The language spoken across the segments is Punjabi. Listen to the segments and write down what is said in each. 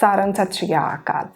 ਸਾਰਨ ਸਤਿ ਸ਼੍ਰੀ ਅਕਾਲ।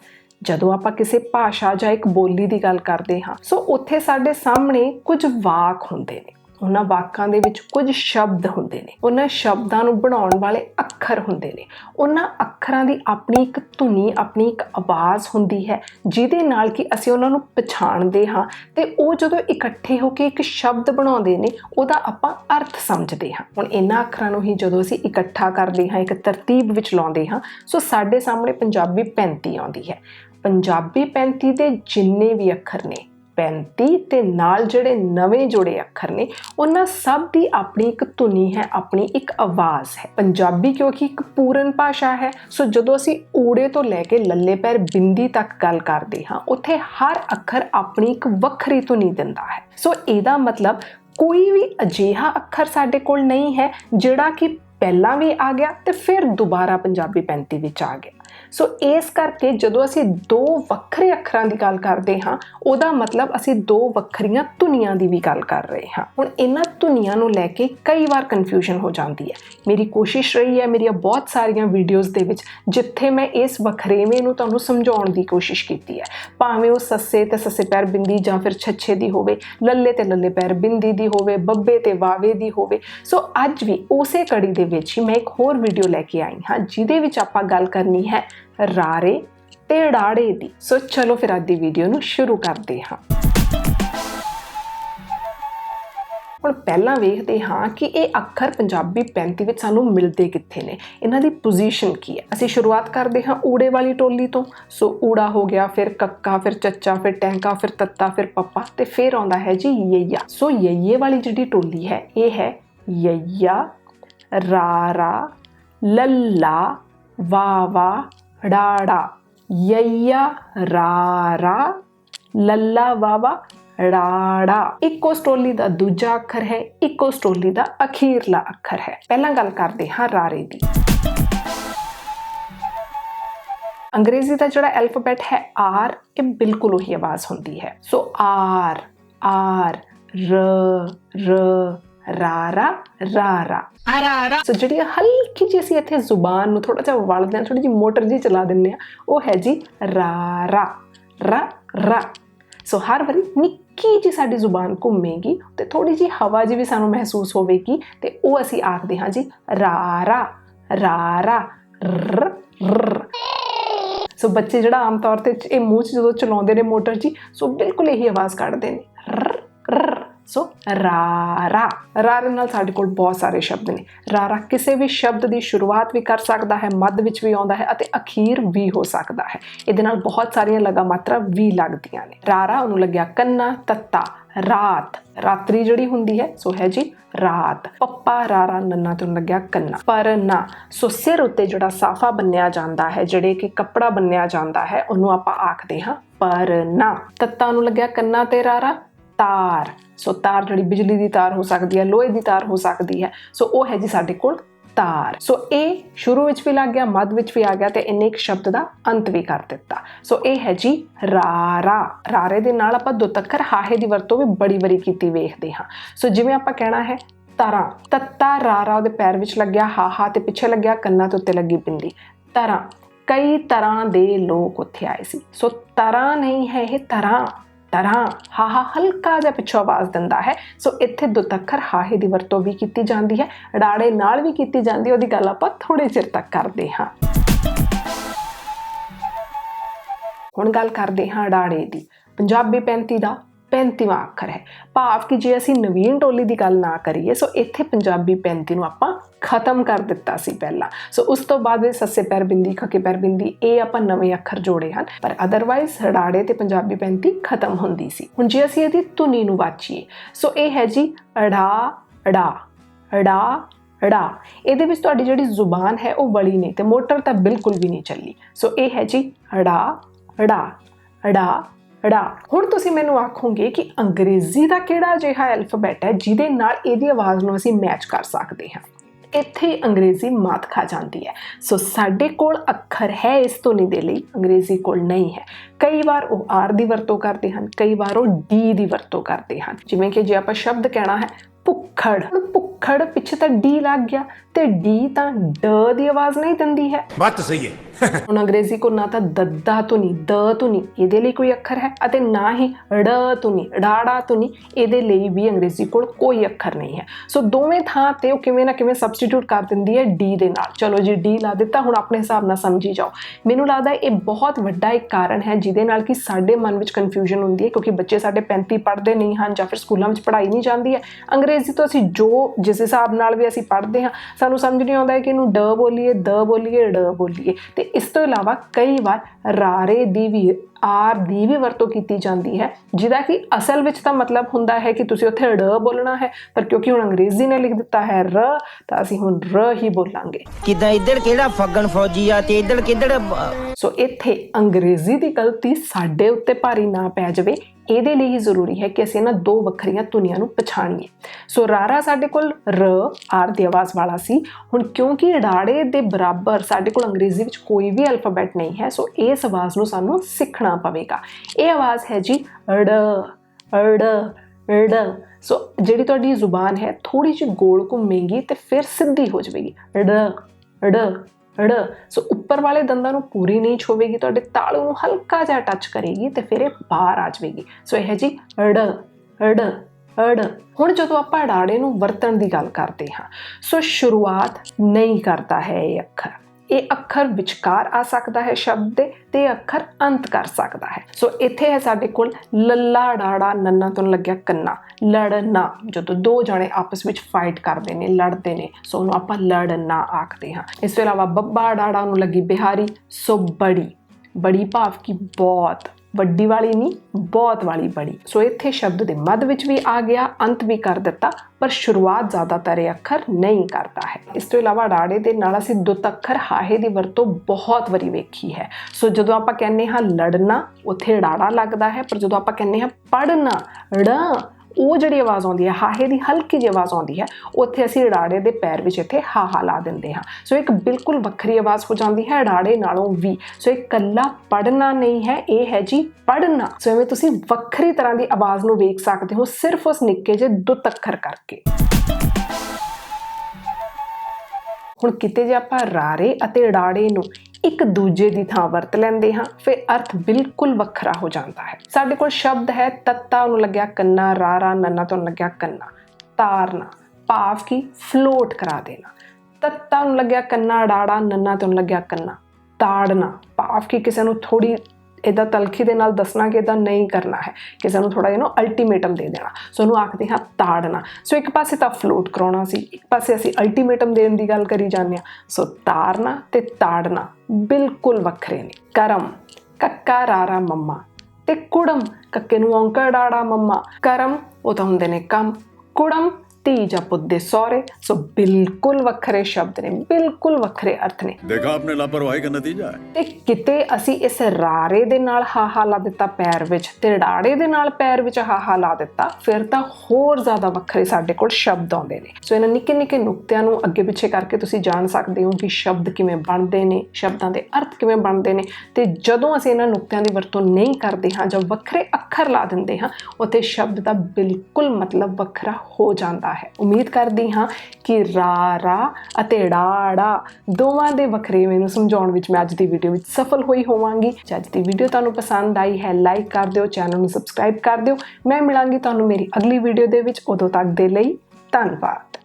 ਜਦੋਂ ਆਪਾਂ ਕਿਸੇ ਭਾਸ਼ਾ ਜਾਂ ਇੱਕ ਬੋਲੀ ਦੀ ਗੱਲ ਕਰਦੇ ਹਾਂ, ਸੋ ਉੱਥੇ ਸਾਡੇ ਸਾਹਮਣੇ ਕੁਝ ਵਾਕ ਹੁੰਦੇ ਨੇ। ਉਹਨਾਂ ਵਾਕਾਂ ਦੇ ਵਿੱਚ ਕੁਝ ਸ਼ਬਦ ਹੁੰਦੇ ਨੇ। ਉਹਨਾਂ ਸ਼ਬਦਾਂ ਨੂੰ ਬਣਾਉਣ ਵਾਲੇ ਅੱਖਰ ਹੁੰਦੇ ਨੇ। ਉਹਨਾਂ ਅੱਖਰਾਂ ਦੀ ਆਪਣੀ ਇੱਕ ਧੁਨੀ, ਆਪਣੀ ਇੱਕ ਆਵਾਜ਼ ਹੁੰਦੀ ਹੈ, ਜਿਹਦੇ ਨਾਲ ਕਿ ਅਸੀਂ ਉਹਨਾਂ ਨੂੰ ਪਛਾਣਦੇ ਹਾਂ ਤੇ ਉਹ ਜਦੋਂ ਇਕੱਠੇ ਹੋ ਕੇ ਇੱਕ ਸ਼ਬਦ ਬਣਾਉਂਦੇ ਨੇ, ਉਹਦਾ ਆਪਾਂ ਅਰਥ ਸਮਝਦੇ ਹਾਂ। ਹੁਣ ਇਹਨਾਂ ਅੱਖਰਾਂ ਨੂੰ ਹੀ ਜਦੋਂ ਅਸੀਂ ਇਕੱਠਾ ਕਰਦੇ ਹਾਂ, ਇੱਕ ਤਰਤੀਬ ਵਿੱਚ ਲਾਉਂਦੇ ਹਾਂ, ਸੋ ਸਾਡੇ ਸਾਹਮਣੇ ਪੰਜਾਬੀ 35 ਆਉਂਦੀ ਹੈ। ਪੰਜਾਬੀ 35 ਦੇ ਜਿੰਨੇ ਵੀ ਅੱਖਰ ਨੇ 35 ਤੇ ਨਾਲ ਜਿਹੜੇ ਨਵੇਂ ਜੁੜੇ ਅੱਖਰ ਨੇ, ਉਹਨਾਂ ਸਭ ਦੀ ਆਪਣੀ ਇੱਕ ਧੁਨੀ ਹੈ, ਆਪਣੀ ਇੱਕ ਆਵਾਜ਼ ਹੈ। ਪੰਜਾਬੀ ਕਿਉਂਕਿ ਇੱਕ ਪੂਰਨ ਭਾਸ਼ਾ ਹੈ, ਸੋ ਜਦੋਂ ਅਸੀਂ ਊੜੇ ਤੋਂ ਲੈ ਕੇ ਲੱਲੇ ਪੈਰ ਬਿੰਦੀ ਤੱਕ ਗੱਲ ਕਰਦੇ ਹਾਂ, ਉੱਥੇ ਹਰ ਅੱਖਰ ਆਪਣੀ ਇੱਕ ਵੱਖਰੀ ਧੁਨੀ ਦਿੰਦਾ ਹੈ। ਸੋ ਇਹਦਾ ਮਤਲਬ ਕੋਈ ਵੀ ਅਜਿਹਾ ਅੱਖਰ ਸਾਡੇ ਕੋਲ ਨਹੀਂ ਹੈ, ਜਿਹੜਾ ਕਿ ਪਹਿਲਾਂ ਵੀ ਆ ਗਿਆ ਤੇ ਫਿਰ ਦੁਬਾਰਾ ਪੰਜਾਬੀ 35 ਵਿੱਚ ਆ ਗਿਆ। ਸੋ ਇਸ ਕਰਕੇ ਜਦੋਂ ਅਸੀਂ ਦੋ ਵੱਖਰੇ ਅੱਖਰਾਂ ਦੀ ਗੱਲ ਕਰਦੇ ਹਾਂ, ਉਹਦਾ ਮਤਲਬ ਅਸੀਂ ਦੋ ਵੱਖਰੀਆਂ ਧੁਨੀਆਂ ਦੀ ਵੀ ਗੱਲ ਕਰ ਰਹੇ ਹਾਂ। ਹੁਣ ਇਹਨਾਂ ਧੁਨੀਆਂ ਨੂੰ ਲੈ ਕੇ ਕਈ ਵਾਰ ਕਨਫਿਊਜ਼ਨ ਹੋ ਜਾਂਦੀ ਹੈ। ਮੇਰੀ ਕੋਸ਼ਿਸ਼ ਰਹੀ ਹੈ, ਮੇਰੀਆਂ ਬਹੁਤ ਸਾਰੀਆਂ ਵੀਡੀਓਜ਼ ਦੇ ਵਿੱਚ ਜਿੱਥੇ ਮੈਂ ਇਸ ਵਖਰੇਵੇਂ ਨੂੰ ਤੁਹਾਨੂੰ ਸਮਝਾਉਣ ਦੀ ਕੋਸ਼ਿਸ਼ ਕੀਤੀ ਹੈ। ਭਾਵੇਂ ਉਹ ਸੱਸੇ ਤੇ ਸੱਸੇ ਪੈਰ ਬਿੰਦੀ ਜਾਂ ਫਿਰ ਛੱਛੇ ਦੀ ਹੋਵੇ, ਲੱਲੇ ਤੇ ਲੱਲੇ ਪੈਰ ਬਿੰਦੀ ਦੀ ਹੋਵੇ, ਬੱਬੇ ਤੇ ਵਾਵੇ ਦੀ ਹੋਵੇ। ਸੋ ਅੱਜ ਵੀ ਉਸੇ ਕੜੀ ਦੇ ਵਿੱਚ ਹੀ ਮੈਂ ਇੱਕ ਹੋਰ ਵੀਡੀਓ ਲੈ ਕੇ ਆਈ ਹਾਂ, ਜਿਹਦੇ ਵਿੱਚ ਆਪਾਂ ਗੱਲ ਕਰਨੀ ਹੈ ਰਾਰੇ ਤੇ ੜਾੜੇ ਦੀ। ਸੋ ਚਲੋ ਫਿਰ ਅੱਜ ਦੀ ਵੀਡੀਓ ਨੂੰ ਸ਼ੁਰੂ ਕਰਦੇ ਹਾਂ। ਹੁਣ ਪਹਿਲਾਂ ਵੇਖਦੇ ਹਾਂ ਕਿ ਇਹ ਅੱਖਰ ਪੰਜਾਬੀ 35 ਵਿੱਚ ਸਾਨੂੰ ਮਿਲਦੇ ਕਿੱਥੇ ਨੇ। ਇਹਨਾਂ ਦੀ ਪੋਜੀਸ਼ਨ ਕੀ ਹੈ? ਅਸੀਂ ਸ਼ੁਰੂਆਤ ਕਰਦੇ ਹਾਂ ਊੜੇ ਵਾਲੀ ਟੋਲੀ ਤੋਂ। ਸੋ ਊੜਾ ਹੋ ਗਿਆ, ਫਿਰ ਕੱਕਾ, ਫਿਰ ਚੱਚਾ, ਫਿਰ ਟੈਂਕਾ, ਫਿਰ ਤੱਤਾ, ਫਿਰ ਪੱਪਾ ਤੇ ਫਿਰ ਆਉਂਦਾ ਹੈ ਜੀ ਯਈਆ। ਸੋ ਯਈਏ ਵਾਲੀ ਜਿਹੜੀ ਟੋਲੀ ਹੈ, ਇਹ ਹੈ ਯਈਆ ਰਾਰਾ ਲੱਲਾ ਵਾਵਾ ੜਾੜਾ ਯਈਆ ਰਾਰਾ ਲੱਲਾ ਵਾਵਾ ੜਾੜਾ ਇੱਕੋ ਸਟੋਲੀ ਦਾ ਦੂਜਾ ਅੱਖਰ ਹੈ, ਇੱਕੋ ਸਟੋਲੀ ਦਾ ਅਖੀਰਲਾ ਅੱਖਰ ਹੈ। ਪਹਿਲਾਂ ਗੱਲ ਕਰਦੇ ਹਾਂ ਰਾਰੇ ਦੀ। ਅੰਗਰੇਜ਼ੀ ਦਾ ਜਿਹੜਾ ਐਲਫਾਬੈਟ ਹੈ, ਆਰ, ਇਹ ਬਿਲਕੁਲ ਉਹੀ ਆਵਾਜ਼ ਹੁੰਦੀ ਹੈ। ਸੋ ਆਰ ਆਰ, ਰ ਰ ਰਾਰਾ ਰਾਰਾ। Arara. ਸੋ ਜਿਹੜੀ ਹਲਕੀ ਜਿਹੀ ਅਸੀਂ ਇੱਥੇ ਜ਼ੁਬਾਨ ਨੂੰ ਥੋੜਾ ਜਿਹਾ ਵਲਦੇ ਹਾਂ ਥੋੜੀ ਜਿਹੀ ਮੋਟਰ ਜੀ ਚਲਾ ਦਿੰਦੇ ਆ ਉਹ ਹੈ ਜੀ ਰਾ ਰਾ ਰਾ। ਸੋ ਹਰ ਵਾਰੀ ਨਿੱਕੀ ਜੀ ਸਾਡੀ ਜ਼ੁਬਾਨ ਘੁੰਮੇਗੀ ਤੇ ਥੋੜੀ ਜੀ ਹਵਾ ਜੀ ਵੀ ਸਾਨੂੰ ਮਹਿਸੂਸ ਹੋਵੇਗੀ ਤੇ ਉਹ ਅਸੀਂ ਆਖਦੇ ਹਾਂ ਜੀ ਰਾ ਰਾ ਰਾ ਸੋ ਬੱਚੇ ਜਿਹੜਾ ਆਮ ਤੌਰ ਤੇ ਇਹ ਮੂੰਹ 'ਚ ਜਦੋਂ ਚਲਾਉਂਦੇ ਨੇ ਮੋਟਰ ਜੀ ਸੋ ਬਿਲਕੁਲ ਇਹੀ ਆਵਾਜ਼ ਕੱਢਦੇ ਨੇ। ਸੋ ਰਾਰਾ ਰਾਰੇ ਨਾਲ ਸਾਡੇ ਕੋਲ ਬਹੁਤ ਸਾਰੇ ਸ਼ਬਦ ਨੇ। ਰਾਰਾ ਕਿਸੇ ਵੀ ਸ਼ਬਦ ਦੀ ਸ਼ੁਰੂਆਤ ਵੀ ਕਰ ਸਕਦਾ ਹੈ, ਮੱਧ ਵਿੱਚ ਵੀ ਆਉਂਦਾ ਹੈ ਅਤੇ ਅਖੀਰ ਵੀ ਹੋ ਸਕਦਾ ਹੈ। ਇਹਦੇ ਨਾਲ ਬਹੁਤ ਸਾਰੀਆਂ ਲਗਾ ਮਾਤਰਾ ਵੀ ਲੱਗਦੀਆਂ ਨੇ। ਰਾਰਾ ਉਹਨੂੰ ਲੱਗਿਆ ਕੰਨਾ, ਤੱਤਾ, ਰਾਤ। ਰਾਤਰੀ ਜਿਹੜੀ ਹੁੰਦੀ ਹੈ, ਸੋ ਹੈ ਜੀ ਰਾਤ। ਪੱਪਾ ਰਾਰਾ ਨੰਨਾ ਤੋਂ ਲੱਗਿਆ ਕੰਨਾ। ਪਰ ਨਾ ਸੋ ਸਿਰ ਉੱਤੇ ਜਿਹੜਾ ਸਾਫਾ ਬੰਨਿਆ ਜਾਂਦਾ ਹੈ, ਜਿਹੜੇ ਕਿ ਕੱਪੜਾ ਬੰਨਿਆ ਜਾਂਦਾ ਹੈ, ਉਹਨੂੰ ਆਪਾਂ ਆਖਦੇ ਹਾਂ ਪਰ ਨਾ ਤੱਤਾ ਨੂੰ ਲੱਗਿਆ ਕੰਨਾ ਤੇ ਰਾਰਾ ਤਾਰ। ਸੋ ਤਾਰ ਜਿਹੜੀ ਬਿਜਲੀ ਦੀ ਤਾਰ ਹੋ ਸਕਦੀ ਹੈ, ਲੋਹੇ ਦੀ ਤਾਰ ਹੋ ਸਕਦੀ ਹੈ, ਸੋ ਉਹ ਹੈ ਜੀ ਸਾਡੇ ਕੋਲ ਤਾਰ। ਸੋ ਇਹ ਸ਼ੁਰੂ ਵਿੱਚ ਵੀ ਲੱਗ ਗਿਆ, ਮੱਧ ਵਿੱਚ ਵੀ ਆ ਗਿਆ ਤੇ ਇਹਨੇ ਇੱਕ ਸ਼ਬਦ ਦਾ ਅੰਤ ਵੀ ਕਰ ਦਿੱਤਾ। ਸੋ ਇਹ ਹੈ ਜੀ ਰਾਰਾ। ਰਾਰੇ ਦੇ ਨਾਲ ਆਪਾਂ ਦੋ ਤੱਕਰ ਹਾਹੇ ਦੀ ਵਰਤੋਂ ਵੀ ਬੜੀ ਬੜੀ ਕੀਤੀ ਵੇਖਦੇ ਹਾਂ। ਸੋ ਜਿਵੇਂ ਆਪਾਂ ਕਹਿਣਾ ਹੈ, ਤਰਾਂ। ਤੱਤਾ ਰਾਰਾ ਉਹਦੇ ਪੈਰ ਵਿੱਚ ਲੱਗਿਆ, ਹਾਹਾ ਤੇ ਪਿੱਛੇ ਲੱਗਿਆ, ਕੰਨਾਂ ਤੇ ਉੱਤੇ ਲੱਗੀ ਬਿੰਦੀ ਤਰਾਂ। ਕਈ ਤਰ੍ਹਾਂ ਦੇ ਲੋਕ ਉੱਥੇ ਆਏ ਸੀ। ਸੋ ਤਰ੍ਹਾਂ ਨਹੀਂ ਹੈ ਇਹ ਤਰ੍ਹਾਂ ਤਰ੍ਹਾਂ ਹਾਹਾ ਹਲਕਾ ਜਿਹਾ ਪਿੱਛੋਂ ਆਵਾਜ਼ ਦਿੰਦਾ ਹੈ। ਸੋ ਇੱਥੇ ਦੋ ਹਾਹੇ ਦੀ ਵਰਤੋਂ ਵੀ ਕੀਤੀ ਜਾਂਦੀ ਹੈ। ੜਾੜੇ ਨਾਲ ਵੀ ਕੀਤੀ ਜਾਂਦੀ ਹੈ। ਉਹਦੀ ਗੱਲ ਆਪਾਂ ਥੋੜੇ ਚਿਰ ਤੱਕ ਕਰਦੇ ਹਾਂ। ਹੁਣ ਗੱਲ ਕਰਦੇ ਹਾਂ ੜਾੜੇ ਦੀ। ਪੰਜਾਬੀ 35 ਦਾ 35ਵਾਂ ਅੱਖਰ ਹੈ। ਭਾਵ ਕਿ ਜੇ ਅਸੀਂ ਨਵੀਨ ਟੋਲੀ ਦੀ ਗੱਲ ਨਾ ਕਰੀਏ, ਸੋ ਇੱਥੇ ਪੰਜਾਬੀ 35 ਨੂੰ ਆਪਾਂ ਖਤਮ ਕਰ ਦਿੱਤਾ ਸੀ ਪਹਿਲਾਂ। ਸੋ ਉਸ ਤੋਂ ਬਾਅਦ ਵਿੱਚ ਸੱਸੇ ਪੈਰ ਬਿੰਦੀ, ਖੱਕੇ ਪੈਰ ਬਿੰਦੀ, ਇਹ ਆਪਾਂ ਨਵੇਂ ਅੱਖਰ ਜੋੜੇ ਹਨ। ਪਰ ਅਦਰਵਾਈਜ਼ ਰੜਾੜੇ ਤੇ ਪੰਜਾਬੀ 35 ਖਤਮ ਹੁੰਦੀ ਸੀ। ਹੁਣ ਜੇ ਅਸੀਂ ਇਹਦੀ ਧੁਨੀ ਨੂੰ ਵਾਚੀਏ, ਸੋ ਇਹ ਹੈ ਜੀ ਅੜਾ ਅੜਾ ਅੜਾ ਅੜਾ। ਇਹਦੇ ਵਿੱਚ ਤੁਹਾਡੀ ਜਿਹੜੀ ਜ਼ੁਬਾਨ ਹੈ ਉਹ ਵਲੀ ਨਹੀਂ ਤੇ ਮੋਟਰ ਤਾਂ ਬਿਲਕੁਲ ਵੀ ਨਹੀਂ ਚੱਲੀ। ਸੋ ਇਹ ਹੈ ਜੀ ਅੜਾ ਅੜਾ ਅੜਾ। ੜਾ ਹੁਣ ਤੁਸੀਂ ਮੈਨੂੰ ਆਖੋਗੇ ਕਿ ਅੰਗਰੇਜ਼ੀ ਦਾ ਕਿਹੜਾ ਜਿਹਾ ਅਲਫਾਬੈਟ ਹੈ ਜਿਹਦੇ ਨਾਲ ਇਹਦੀ ਆਵਾਜ਼ ਨੂੰ ਅਸੀਂ ਮੈਚ ਕਰ ਸਕਦੇ ਹਾਂ? ਇੱਥੇ ਅੰਗਰੇਜ਼ੀ ਮਾਤ ਖਾ ਜਾਂਦੀ ਹੈ। ਸੋ ਸਾਡੇ ਕੋਲ ਅੱਖਰ ਹੈ ਇਸ ਤੋਂ ਨਹੀਂ ਦੇ ਲਈ, ਅੰਗਰੇਜ਼ੀ ਕੋਲ ਨਹੀਂ ਹੈ। ਕਈ ਵਾਰ ਉਹ ਆਰ ਦੀ ਵਰਤੋਂ ਕਰਦੇ ਹਨ, ਕਈ ਵਾਰ ਉਹ ਡੀ ਦੀ ਵਰਤੋਂ ਕਰਦੇ ਹਨ। ਜਿਵੇਂ ਕਿ ਜੇ ਆਪਾਂ ਸ਼ਬਦ ਕਹਿਣਾ ਹੈ, ਭੁੱਖੜ। ਹੁਣ ਭੁੱਖੜ ਪਿੱਛੇ ਤਾਂ ਡੀ ਲੱਗ ਗਿਆ ਤੇ ਡੀ ਤਾਂ ਡ ਦੀ ਆਵਾਜ਼ ਨਹੀਂ ਦਿੰਦੀ ਹੈ। ਬਾਤ ਸਹੀ ਹੈ। ਹੁਣ ਅੰਗਰੇਜ਼ੀ ਕੋਲ ਨਾ ਤਾਂ ਦੱਦਾ ਧੁਨੀ ਦ ਧੁਨੀ ਇਹਦੇ ਲਈ ਕੋਈ ਅੱਖਰ ਹੈ ਅਤੇ ਨਾ ਹੀ ੜ ਧੁਨੀ ੜਾੜਾ ਧੁਨੀ ਇਹਦੇ ਲਈ ਵੀ ਅੰਗਰੇਜ਼ੀ ਕੋਲ ਕੋਈ ਅੱਖਰ ਨਹੀਂ ਹੈ। ਸੋ ਦੋਵੇਂ ਥਾਂ ਤੇ ਉਹ ਕਿਵੇਂ ਨਾ ਕਿਵੇਂ ਸਬਸਟੀਟਿਊਟ ਕਰ ਦਿੰਦੀ ਹੈ ਡੀ ਦੇ ਨਾਲ। ਚਲੋ ਜੀ, ਡੀ ਲਾ ਦਿੱਤਾ, ਹੁਣ ਆਪਣੇ ਹਿਸਾਬ ਨਾਲ ਸਮਝੀ ਜਾਓ। ਮੈਨੂੰ ਲੱਗਦਾ ਇਹ ਬਹੁਤ ਵੱਡਾ ਇੱਕ ਕਾਰਨ ਹੈ ਜਿਹਦੇ ਨਾਲ ਕਿ ਸਾਡੇ ਮਨ ਵਿੱਚ ਕਨਫਿਊਜ਼ਨ ਹੁੰਦੀ ਹੈ, ਕਿਉਂਕਿ ਬੱਚੇ ਸਾਡੇ 35 ਪੜ੍ਹਦੇ ਨਹੀਂ ਹਨ ਜਾਂ ਫਿਰ ਸਕੂਲਾਂ ਵਿੱਚ ਪੜ੍ਹਾਈ ਨਹੀਂ ਜਾਂਦੀ ਹੈ। ਅੰਗਰੇਜ਼ੀ ਤੋਂ ਅਸੀਂ ਜੋ ਜਿਸ ਹਿਸਾਬ ਨਾਲ ਵੀ ਅਸੀਂ ਪੜ੍ਹਦੇ ਹਾਂ, ਸਾਨੂੰ ਸਮਝ ਨਹੀਂ ਆਉਂਦਾ ਕਿ ਇਹਨੂੰ ਡ ਬੋਲੀਏ, ਦ ਬੋਲੀਏ, ੜ ਬੋਲੀਏ। ਤੇ ਇਸ ਤੋਂ ਇਲਾਵਾ ਕਈ ਵਾਰ ਰਾਰੇ ਦੀ ਵੀ ਆਰ ਦੀ ਵੀ ਵਰਤੋਂ ਕੀਤੀ ਜਾਂਦੀ ਹੈ ਜਿਹਦਾ ਕਿ ਅਸਲ ਵਿੱਚ ਤਾਂ ਮਤਲਬ ਹੁੰਦਾ ਹੈ ਕਿ ਤੁਸੀਂ ਉੱਥੇ ੜ ਬੋਲਣਾ ਹੈ ਪਰ ਕਿਉਂਕਿ ਹੁਣ ਅੰਗਰੇਜ਼ੀ ਨੇ ਲਿਖ ਦਿੱਤਾ ਹੈ ਰ ਤਾਂ ਅਸੀਂ ਹੁਣ ਰ ਹੀ ਬੋਲਾਂਗੇ। ਕਿਦਾਂ ਇੱਧਰ ਕਿਹੜਾ ਫੱਗਣ ਫੌਜੀ ਆ ਤੇ ਇੱਧਰ ਕਿੱਧਰ ਸੋ ਇੱਥੇ ਅੰਗਰੇਜ਼ੀ ਦੀ ਗਲਤੀ ਸਾਡੇ ਉੱਤੇ ਭਾਰੀ ਨਾ ਪੈ ਜਾਵੇ ਇਹਦੇ ਲਈ ਹੀ ਜ਼ਰੂਰੀ ਹੈ ਕਿ ਅਸੀਂ ਇਹਨਾਂ ਦੋ ਵੱਖਰੀਆਂ ਧੁਨੀਆਂ ਨੂੰ ਪਛਾਣੀਏ। ਸੋ ਰਾਰਾ ਸਾਡੇ ਕੋਲ ਰ, ਆਰ ਦੀ ਆਵਾਜ਼ ਵਾਲਾ ਸੀ। ਹੁਣ ਕਿਉਂਕਿ ੜਾੜੇ ਦੇ ਬਰਾਬਰ ਸਾਡੇ ਕੋਲ ਅੰਗਰੇਜ਼ੀ ਵਿੱਚ ਕੋਈ ਵੀ ਅਲਫਾਬੈਟ ਨਹੀਂ ਹੈ, ਸੋ ਇਸ ਆਵਾਜ਼ ਨੂੰ ਸਾਨੂੰ ਸਿੱਖਣਾ ਪਵੇਗਾ। ਇਹ ਆਵਾਜ਼ ਹੈ ਜੀ ੜ ੜ ੜ ਸੋ ਜਿਹੜੀ ਤੁਹਾਡੀ ਜ਼ੁਬਾਨ ਹੈ ਥੋੜੀ ਜਿਹੀ ਗੋਲ ਘੁੰਮੇਗੀ ਤੇ ਫਿਰ ਸਿੱਧੀ ਹੋ ਜਾਵੇਗੀ। ੜ ੜ ੜ ਸੋ ਉੱਪਰ ਵਾਲੇ ਦੰਦਾਂ ਨੂੰ ਪੂਰੀ ਨਹੀਂ ਛੋਵੇਗੀ, ਤੁਹਾਡੇ ਤਾਲੂ ਨੂੰ ਹਲਕਾ ਜਿਹਾ ਟੱਚ ਕਰੇਗੀ ਤੇ ਫਿਰ ਇਹ ਬਾਹਰ ਆ ਜਾਵੇਗੀ। ਸੋ ਇਹ ਹੈ ਜੀ ੜ ੜ ੜ ਹੁਣ ਜਦੋਂ ਆਪਾਂ ੜਾੜੇ ਨੂੰ ਵਰਤਣ ਦੀ ਗੱਲ ਕਰਦੇ ਹਾਂ, ਸੋ ਸ਼ੁਰੂਆਤ ਨਹੀਂ ਕਰਦਾ ਹੈ ਇਹ ਅੱਖਰ। ਇਹ ਅੱਖਰ ਵਿਚਕਾਰ ਆ ਸਕਦਾ ਹੈ ਸ਼ਬਦ ਦੇ ਤੇ ਇਹ ਅੱਖਰ ਅੰਤ ਕਰ ਸਕਦਾ ਹੈ। ਸੋ ਇੱਥੇ ਹੈ ਸਾਡੇ ਕੋਲ ਲੱਲਾ ਡਾੜਾ ਨੰਨਾ ਤੋਂ ਲੱਗਿਆ ਕੰਨਾ। ਲੜਨਾ, ਜਦੋਂ ਦੋ ਜਣੇ ਆਪਸ ਵਿੱਚ ਫਾਈਟ ਕਰਦੇ ਨੇ, ਲੜਦੇ ਨੇ, ਸੋ ਉਹਨੂੰ ਆਪਾਂ ਲੜਨਾ ਆਖਦੇ ਹਾਂ। ਇਸ ਤੋਂ ਇਲਾਵਾ ਬੱਬਾ ਡਾੜਾ ਨੂੰ ਲੱਗੀ ਬਿਹਾਰੀ, ਸੋ ਬੜੀ ਬੜੀ ਭਾਵ ਕੀ ਬਹੁਤ ਵੱਡੀ ਵਾਲੀ ਨਹੀਂ, ਬਹੁਤ ਵਾਲੀ ਬੜੀ ਸੋ ਇੱਥੇ ਸ਼ਬਦ ਦੇ ਮੱਧ ਵਿੱਚ ਵੀ ਆ ਗਿਆ, ਅੰਤ ਵੀ ਕਰ ਦਿੱਤਾ, ਪਰ ਸ਼ੁਰੂਆਤ ਜ਼ਿਆਦਾਤਰ ਇਹ ਅੱਖਰ ਨਹੀਂ ਕਰਦਾ ਹੈ। ਇਸ ਤੋਂ ਇਲਾਵਾ ਰਾੜੇ ਦੇ ਨਾਲ ਅਸੀਂ ਦੁਤੱਖਰ ਹਾਹੇ ਦੀ ਵਰਤੋਂ ਬਹੁਤ ਵਾਰੀ ਵੇਖੀ ਹੈ। ਸੋ ਜਦੋਂ ਆਪਾਂ ਕਹਿੰਦੇ ਹਾਂ ਲੜਨਾ, ਉੱਥੇ ਰਾੜਾ ਲੱਗਦਾ ਹੈ, ਪਰ ਜਦੋਂ ਆਪਾਂ ਕਹਿੰਦੇ ਹਾਂ ਪੜਨਾ ੜ ਉਹ ਜਿਹੜੀ ਆਵਾਜ਼ ਆਉਂਦੀ ਹੈ, ਹਾਹੇ ਦੀ ਹਲਕੀ ਜਿਹੀ ਆਵਾਜ਼ ਆਉਂਦੀ ਹੈ, ਉੱਥੇ ਅਸੀਂ ਰਾੜੇ ਦੇ ਪੈਰ ਵਿੱਚ ਇੱਥੇ ਹਾਹਾ ਲਾ ਦਿੰਦੇ ਹਾਂ। ਸੋ ਇੱਕ ਬਿਲਕੁਲ ਵੱਖਰੀ ਆਵਾਜ਼ ਹੋ ਜਾਂਦੀ ਹੈ ੜਾੜੇ ਨਾਲੋਂ ਵੀ। ਸੋ ਇਹ ਕੱਲਾ ਪੜਨਾ ਨਹੀਂ ਹੈ, ਇਹ ਹੈ ਜੀ ਪੜਨਾ ਸੋ ਐਵੇਂ ਤੁਸੀਂ ਵੱਖਰੀ ਤਰ੍ਹਾਂ ਦੀ ਆਵਾਜ਼ ਨੂੰ ਵੇਖ ਸਕਦੇ ਹੋ, ਸਿਰਫ ਉਸ ਨਿੱਕੇ ਜਿਹੇ ਦੁੱਤ ਅੱਖਰ ਕਰਕੇ। ਹੁਣ ਕਿਤੇ ਜੇ ਆਪਾਂ ਰਾਰੇ ਅਤੇ ੜਾੜੇ ਨੂੰ ਇੱਕ ਦੂਜੇ ਦੀ ਥਾਂ ਵਰਤ ਲੈਂਦੇ ਹਾਂ, ਫਿਰ ਅਰਥ ਬਿਲਕੁਲ ਵੱਖਰਾ ਹੋ ਜਾਂਦਾ ਹੈ। ਸਾਡੇ ਕੋਲ ਸ਼ਬਦ ਹੈ, ਤੱਤਾ ਨੂੰ ਲੱਗਿਆ ਕੰਨਾ, ਰਾਰਾ, ਨੰਨਾ ਤੋਂ ਲੱਗਿਆ ਕੰਨਾ। ਤਾਰਨਾ, ਭਾਵ ਕਿ ਫਲੋਟ ਕਰਾ ਦੇਣਾ। ਤੱਤਾ ਨੂੰ ਲੱਗਿਆ ਕੰਨਾ ਡਾੜਾ ਨੰਨਾ ਤੋਂ ਲੱਗਿਆ ਕੰਨਾ। ਤਾੜਨਾ, ਭਾਵ ਕਿ ਕਿਸੇ ਨੂੰ ਥੋੜੀ ਇਹਦਾ ਤਲਖੀ ਦੇ ਨਾਲ ਦੱਸਣਾ ਕਿ ਇਹਦਾ ਨਹੀਂ ਕਰਨਾ ਹੈ ਕਿਸੇ ਨੂੰ ਥੋੜਾ ਜਿਹਾ ਅਲਟੀਮੇਟਮ ਦੇ ਦੇਣਾ, ਸੋ ਉਹਨੂੰ ਆਖਦੇ ਹਾਂ ਤਾੜਨਾ। ਸੋ ਇੱਕ ਪਾਸੇ ਤਾਂ ਫਲੋਟ ਕਰਾਉਣਾ ਸੀ, ਇੱਕ ਪਾਸੇ ਅਸੀਂ ਅਲਟੀਮੇਟਮ ਦੇਣ ਦੀ ਗੱਲ ਕਰੀ ਜਾਂਦੇ ਹਾਂ। ਸੋ ਤਾਰਨਾ ਤੇ ਤਾੜਨਾ ਬਿਲਕੁਲ ਵੱਖਰੇ ਨੇ। ਕਰਮ, ਕੱਕਾ ਰਾਰਾ ਮੰਮਾ ਤੇ ਕੁੜਮ, ਕੱਕੇ ਨੂੰ ਔਂਕੜ ਡਾੜਾ ਮੰਮਾ। ਕਰਮ, ਉਹ ਤਾਂ ਹੁੰਦੇ ਨੇ ਕੰਮ। ਕੁੜਮ ਧੀ ਜਾਂ ਪੁੱਤ ਦੇ ਸਹੁਰੇ ਸੋ ਬਿਲਕੁਲ ਵੱਖਰੇ ਸ਼ਬਦ ਨੇ ਬਿਲਕੁਲ ਵੱਖਰੇ ਅਰਥ ਨੇ। ਦੇਖਾ ਆਪਨੇ ਲਾਪਰਵਾਹੀ ਦਾ ਨਤੀਜਾ ਹੈ। ਤੇ ਕਿਤੇ ਅਸੀਂ ਇਸ ਰਾਰੇ ਦੇ ਨਾਲ ਹਾਹਾ ਲਾ ਦਿੱਤਾ ਪੈਰ ਵਿੱਚ ਤੇ ਰਾੜੇ ਦੇ ਨਾਲ ਪੈਰ ਵਿੱਚ ਹਾਹਾ ਲਾ ਦਿੱਤਾ ਫਿਰ ਤਾਂ ਹੋਰ ਜ਼ਿਆਦਾ ਵੱਖਰੇ ਸਾਡੇ ਕੋਲ ਸ਼ਬਦ ਆਉਂਦੇ ਨੇ। ਸੋ ਇਹਨਾਂ ਨਿੱਕੇ ਨਿੱਕੇ ਨੁਕਤਿਆਂ ਨੂੰ ਅੱਗੇ ਪਿੱਛੇ ਕਰਕੇ ਤੁਸੀਂ ਜਾਣ ਸਕਦੇ ਹੋ ਕਿ ਸ਼ਬਦ ਕਿਵੇਂ ਬਣਦੇ ਨੇ ਸ਼ਬਦਾਂ ਦੇ ਅਰਥ ਕਿਵੇਂ ਬਣਦੇ ਨੇ। ਤੇ ਜਦੋਂ ਅਸੀਂ ਇਹਨਾਂ ਨੁਕਤਿਆਂ ਦੀ ਵਰਤੋਂ ਨਹੀਂ ਕਰਦੇ ਹਾਂ ਜਾਂ ਵੱਖਰੇ ਅੱਖਰ ਲਾ ਦਿੰਦੇ ਹਾਂ ਉੱਥੇ ਸ਼ਬਦ ਦਾ ਬਿਲਕੁਲ ਮਤਲਬ ਵੱਖਰਾ ਹੋ ਜਾਂਦਾ ਹੈ। ਉਮੀਦ ਕਰਦੀ ਹਾਂ ਕਿ ਰਾ ਅਤੇ ਡਾੜਾ ਦੋਵਾਂ ਦੇ ਵੱਖਰੇ ਮੈਨੂੰ ਸਮਝਾਉਣ ਵਿੱਚ ਮੈਂ ਅੱਜ ਦੀ ਵੀਡੀਓ ਵਿੱਚ ਸਫਲ ਹੋਈ ਹੋਵਾਂਗੀ। ਜੇ ਅੱਜ ਦੀ ਵੀਡੀਓ ਤੁਹਾਨੂੰ ਪਸੰਦ ਆਈ ਹੈ ਲਾਈਕ ਕਰ ਦਿਓ ਚੈਨਲ ਨੂੰ ਸਬਸਕ੍ਰਾਈਬ ਕਰ ਦਿਓ। ਮੈਂ ਮਿਲਾਂਗੀ ਤੁਹਾਨੂੰ ਮੇਰੀ ਅਗਲੀ ਵੀਡੀਓ ਦੇ ਵਿੱਚ। ਉਦੋਂ ਤੱਕ ਦੇ ਲਈ ਧੰਨਵਾਦ।